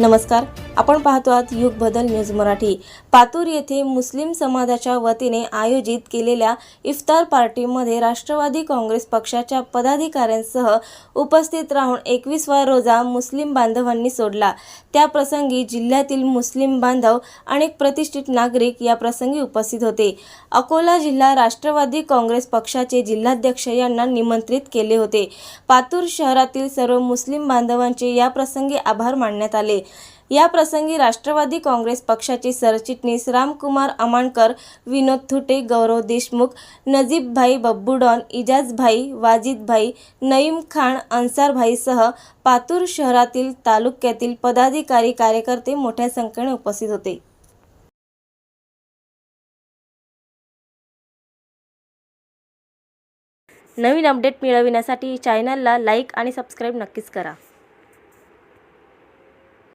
नमस्कार. आपण पाहतो आहात युग बदल न्यूज मराठी. पातूर येथे मुस्लिम समाजाच्या वतीने आयोजित केलेल्या इफ्तार पार्टीमध्ये राष्ट्रवादी काँग्रेस पक्षाच्या पदाधिकाऱ्यांसह उपस्थित राहून एकवीसवा रोजा मुस्लिम बांधवांनी सोडला. त्या प्रसंगी जिल्ह्यातील मुस्लिम बांधव अनेक प्रतिष्ठित नागरिक या प्रसंगी उपस्थित होते. अकोला जिल्हा राष्ट्रवादी काँग्रेस पक्षाचे जिल्हाध्यक्ष यांना निमंत्रित केले होते. पातूर शहरातील सर्व मुस्लिम बांधवांचे या प्रसंगी आभार मानण्यात आले. या प्रसंगी राष्ट्रवादी काँग्रेस पक्षाचे सरचिटणीस रामकुमार अमानकर विनोद थुटे गौरव देशमुख नजीबभाई बब्बूडॉन इजाजभाई वाजिदभाई नईम खान अन्सारभाईसह पातूर शहरातील तालुक्यातील पदाधिकारी कार्यकर्ते मोठ्या संख्येने उपस्थित होते. नवीन अपडेट मिळविण्यासाठी चॅनलला लाईक आणि सबस्क्राईब नक्कीच करा.